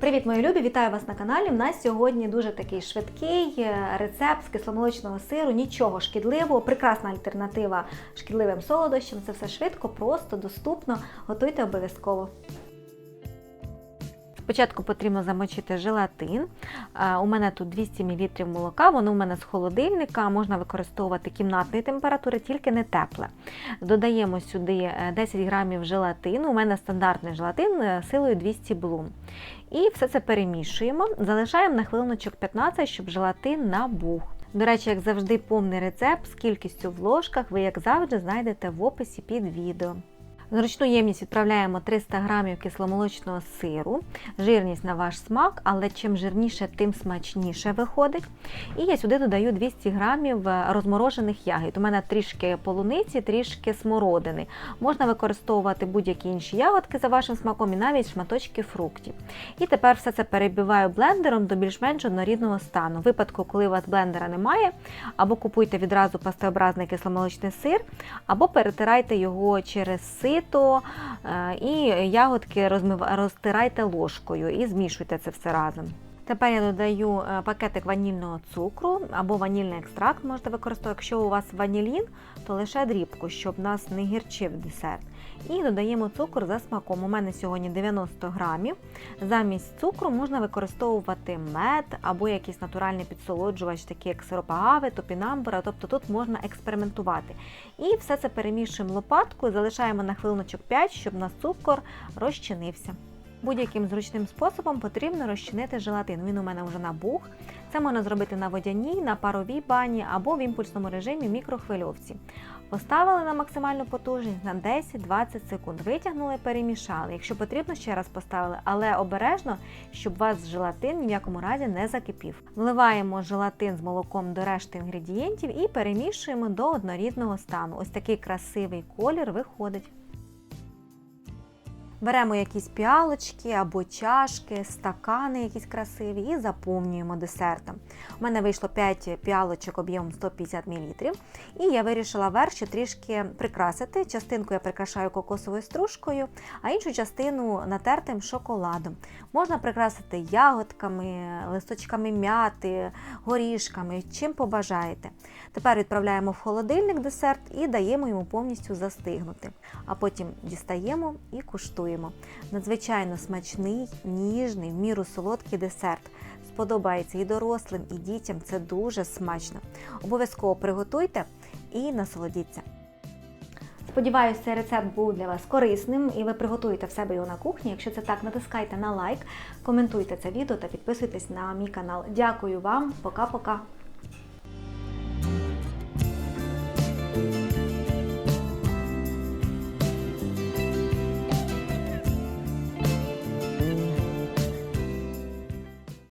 Привіт, мої любі! Вітаю вас на каналі. У нас сьогодні дуже такий швидкий е, рецепт з кисломолочного сиру, нічого шкідливого, прекрасна альтернатива шкідливим солодощам. Це все швидко, просто, доступно. Готуйте обов'язково. Спочатку потрібно замочити желатин. Е, У мене тут 200 мл молока, воно у мене з холодильника, можна використовувати кімнатної температури, тільки не тепле. Додаємо сюди е, 10 грамів желатину. У мене стандартний желатин е, силою 200 блум. І все це перемішуємо, залишаємо на хвилиночок 15, щоб желатин набух. До речі, як завжди, повний рецепт з кількістю в ложках ви, як завжди, знайдете в описі під відео. Зручну ємність відправляємо 300 г кисломолочного сиру, жирність на ваш смак, але чим жирніше, тим смачніше виходить. І я сюди додаю 200 г розморожених ягід. У мене трішки полуниці, трішки смородини. Можна використовувати будь-які інші ягодки за вашим смаком і навіть шматочки фруктів. І тепер все це перебиваю блендером до більш-менш однорідного стану. В випадку, коли у вас блендера немає, або купуйте відразу пастообразний кисломолочний сир, або перетирайте його через сито е, і ягодки розмив- розтирайте ложкою і змішуйте це все разом. Тепер я додаю е, пакетик ванільного цукру або ванільний екстракт можете використовувати. Якщо у вас ванілін, то лише дрібку, щоб нас не гірчив десерт. І додаємо цукор за смаком. У мене сьогодні 90 грамів. Замість цукру можна використовувати мед або якийсь натуральний підсолоджувач, такий як сироп агави, топінамбура, тобто тут можна експериментувати. І все це перемішуємо лопаткою, залишаємо на хвилиночок 5, щоб у нас цукор розчинився. Будь-яким зручним способом потрібно розчинити желатин. Він у мене вже набух. Це можна зробити на водяній, на паровій бані або в імпульсному режимі мікрохвильовці. Поставили на максимальну потужність на 10-20 секунд. Витягнули, перемішали. Якщо потрібно, ще раз поставили, але обережно, щоб у вас желатин ні в якому разі не закипів. Вливаємо желатин з молоком до решти інгредієнтів і перемішуємо до однорідного стану. Ось такий красивий колір виходить. Беремо якісь піалочки або чашки, стакани якісь красиві і заповнюємо десертом. У мене вийшло 5 піалочок об'ємом 150 мл. І я вирішила верх ще трішки прикрасити. Частинку я прикрашаю кокосовою стружкою, а іншу частину натертим шоколадом. Можна прикрасити ягодками, листочками м'яти, горішками, чим побажаєте. Тепер відправляємо в холодильник десерт і даємо йому повністю застигнути. А потім дістаємо і куштуємо. Надзвичайно смачний, ніжний, в міру солодкий десерт. Сподобається і дорослим, і дітям. Це дуже смачно. Обов'язково приготуйте і насолодіться. Сподіваюся, цей рецепт був для вас корисним і ви приготуєте в себе його на кухні. Якщо це так, натискайте на лайк, коментуйте це відео та підписуйтесь на мій канал. Дякую вам, пока-пока!